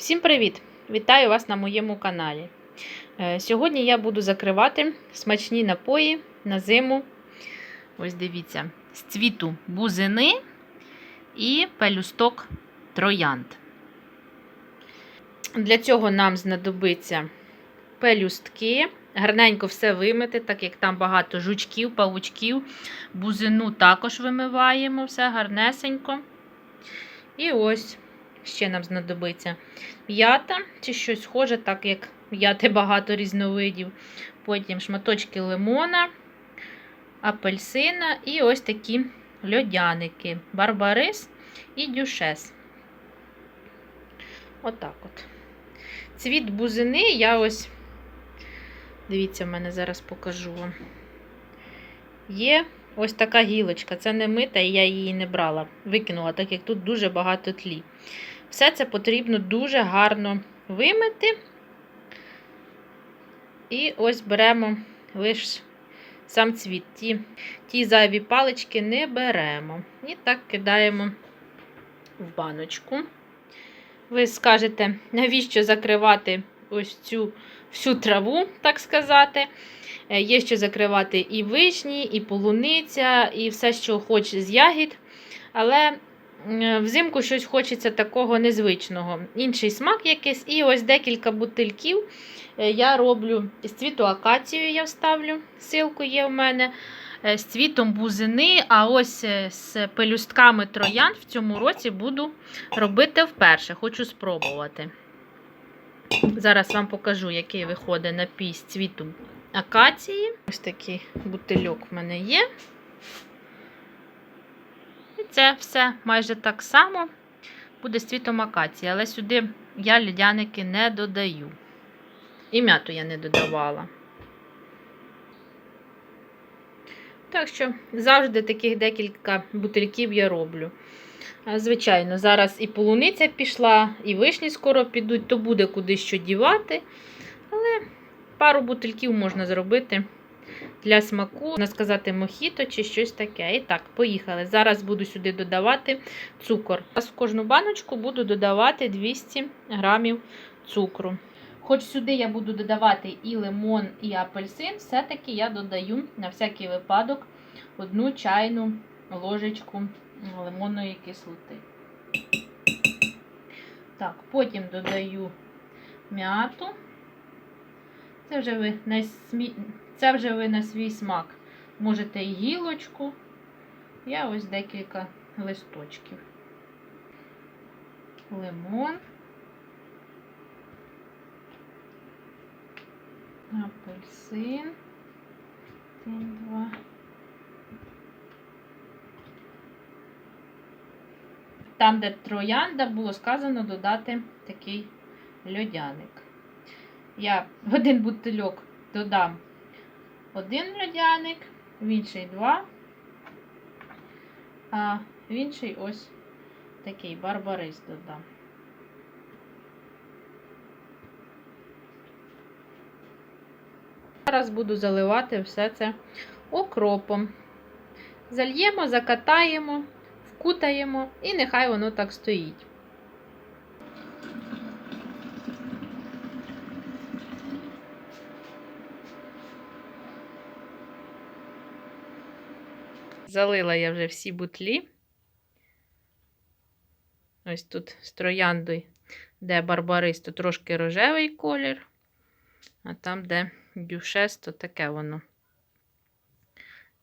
Всім привіт! Вітаю вас на моєму каналі. Е, Сьогодні я буду закривати смачні напої на зиму. Ось дивіться, з цвіту бузини і пелюсток троянд. Для цього нам знадобиться пелюстки. Гарненько все вимити, так як там багато жучків, павучків. Бузину також вимиваємо, все гарнесенько. І ось ще нам знадобиться м'ята чи щось схоже, так як м'яти багато різновидів. Потім шматочки лимона, апельсина і ось такі льодяники, барбарис і дюшес. Отак от. Цвіт бузини я ось, дивіться, в мене зараз покажу вам. Є ось така гілочка. Це не мита, і я її не брала. Викинула, так як тут дуже багато тлі. Все це потрібно дуже гарно вимити. І ось беремо лише сам цвіт. Ті, ті зайві палички не беремо. І так кидаємо в баночку. Ви скажете, навіщо закривати ось цю всю траву, так сказати. Е, Є що закривати і вишні, і полуниця, і все, що хоч з ягід. Але взимку щось хочеться такого незвичного. Інший смак якийсь. І ось декілька бутильків е, я роблю з цвіту акацію, я вставлю, силку є в мене. е, З цвітом бузини, а ось е, з пелюстками троян в цьому році буду робити вперше. Хочу спробувати. Зараз вам покажу, який виходить напій з цвіту акації. Ось такий бутильок в мене є. Це все майже так само буде з цвітом акації, але сюди я льодяники не додаю. І м'яту я не додавала. Так що завжди таких декілька бутильків я роблю. Звичайно, зараз і полуниця пішла, і вишні скоро підуть, то буде куди що дівати. Але пару бутильків можна зробити для смаку, можна сказати, мохіто чи щось таке. І так, поїхали. Зараз буду сюди додавати цукор. Зараз в кожну баночку буду додавати 200 грамів цукру. Хоч сюди я буду додавати і лимон, і апельсин, все-таки я додаю на всякий випадок одну чайну ложечку лимонної кислоти. Так, потім додаю м'яту. Це вже ви на. Це вже ви на свій смак. Можете і гілочку. Я ось декілька листочків. Лимон. Апельсин. Один, два. Там, де троянда, було сказано додати такий льодяник. Я один бутильок додам один льодяник, в інший два, а в інший ось такий барбарис додам. Зараз буду заливати все це окропом. Зальємо, закатаємо, вкутаємо і нехай воно так стоїть. Залила я вже всі бутлі. Ось тут з трояндою, де барбарис, то трошки рожевий колір, а там, де дюшес, то таке воно.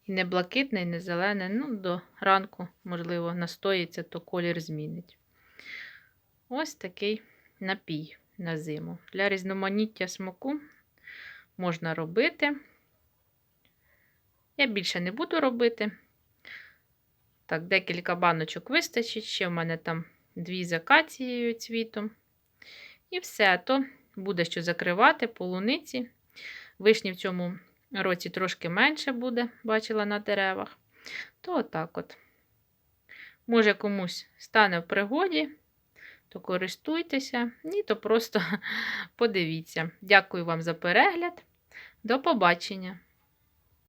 І не блакитне, і не зелене. Ну, до ранку, можливо, настоїться, то колір змінить. Ось такий напій на зиму. Для різноманіття смаку можна робити. Я більше не буду робити. Так, декілька баночок вистачить. Ще в мене там дві з акацією цвітом. І все, то буде що закривати полуниці. Вишні в цьому році трошки менше буде, бачила на деревах. То отак от. Може, комусь стане в пригоді, то користуйтеся, ні, то просто подивіться. Дякую вам за перегляд. До побачення!